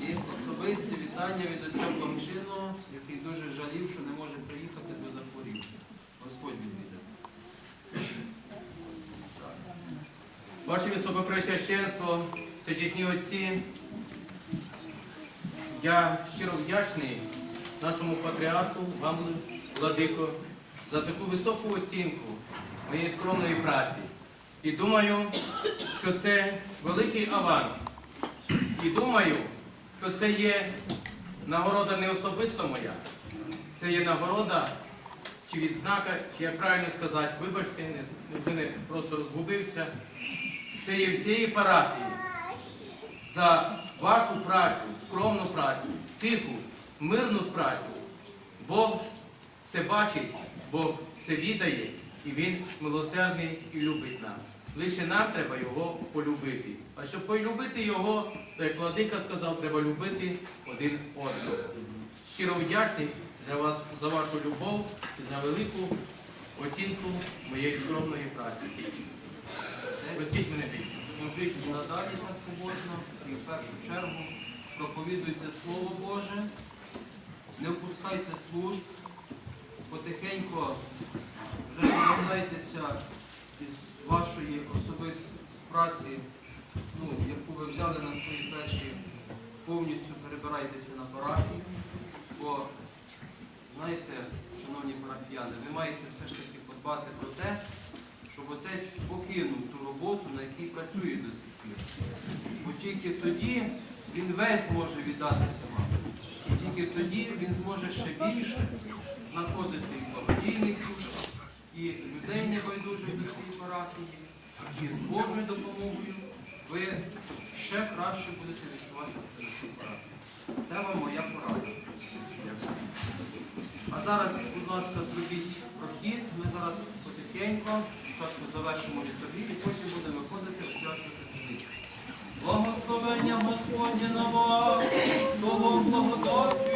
І особисті вітання від отця Памчиного, який дуже жалів, що не може приїхати, бо захворів. Господь відвідав. Ваше Високопресвященство, всечесні отці, я щиро вдячний нашому патріарху, вам, Владико, за таку високу оцінку моєї скромної праці. І думаю, що це великий аванс. І думаю, що це є нагорода не особисто моя, це є нагорода чи відзнака, чи як правильно сказати, вибачте, не, не просто розгубився. Це є всієї парафії за вашу працю, скромну працю, тиху, мирну працю. Бог все бачить, Бог все відає, і Він милосердний і любить нас. Лише нам треба його полюбити. А щоб полюбити його, то як владика сказав, треба любити один одного. Щиро вдячний за вас за вашу любов і за велику оцінку моєї скромної праці. Простіть мене більше. Служіть надалі так побожно і в першу чергу проповідуйте Слово Боже, не впускайте служб, потихеньку звертайтеся із вашої особистої праці, ну, яку ви взяли на свої плечі, повністю перебирайтеся на парафію, бо знаєте, шановні парафіяни, ви маєте все ж таки подбати про те, щоб отець покинув ту роботу, на якій працює до сих пір. Бо тільки тоді він весь зможе віддатися вам. І тільки тоді він зможе ще більше знаходити і благодійників, і людей небайдужих до своєї парафії, і з Божою допомогою ви ще краще будете відчувати себе в цій парафії. Це вам моя порада. А зараз, будь ласка, зробіть прохід. Ми зараз потихеньку спочатку завершимо літові і потім будемо виходити освячувати звідти. Благословення Господнє на вас, того благодаттю.